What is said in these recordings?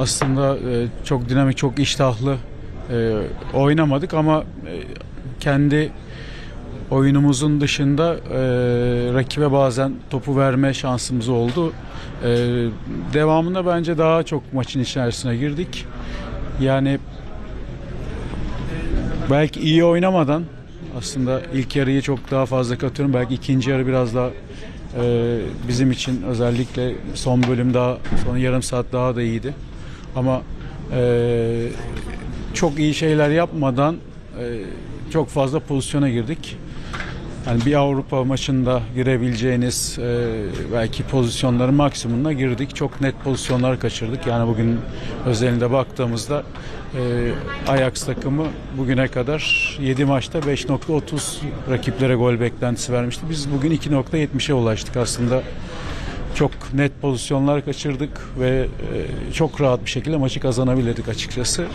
aslında e, çok dinamik, çok iştahlı e, oynamadık ama e, kendi oyunumuzun dışında e, rakibe bazen topu verme şansımız oldu. E, devamında bence daha çok maçın içerisine girdik. Yani belki iyi oynamadan aslında ilk yarıyı çok daha fazla katıyorum. Belki ikinci yarı biraz daha e, bizim için özellikle son bölüm daha son yarım saat daha da iyiydi. Ama e, çok iyi şeyler yapmadan e, çok fazla pozisyona girdik. Yani bir Avrupa maçında girebileceğiniz e, belki pozisyonların maksimumuna girdik. Çok net pozisyonlar kaçırdık. Yani bugün özelinde baktığımızda e, Ajax takımı bugüne kadar 7 maçta 5.30 rakiplere gol beklentisi vermişti. Biz bugün 2.70'e ulaştık aslında. Çok net pozisyonlar kaçırdık ve e, çok rahat bir şekilde maçı kazanabilirdik açıkçası.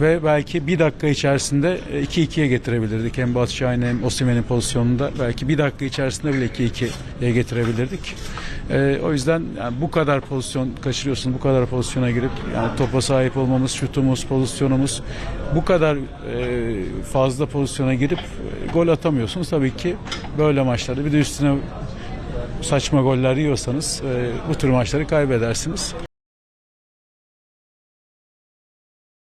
Ve belki bir dakika içerisinde e, 2-2'ye getirebilirdik. Hem Batu Şahin hem Osimhen'in pozisyonunda. Belki bir dakika içerisinde bile 2-2'ye getirebilirdik. E, o yüzden yani bu kadar pozisyon kaçırıyorsun, bu kadar pozisyona girip yani topa sahip olmamız, şutumuz, pozisyonumuz bu kadar e, fazla pozisyona girip e, gol atamıyorsunuz. Tabii ki böyle maçlarda bir de üstüne saçma goller yiyorsanız e, bu tür maçları kaybedersiniz.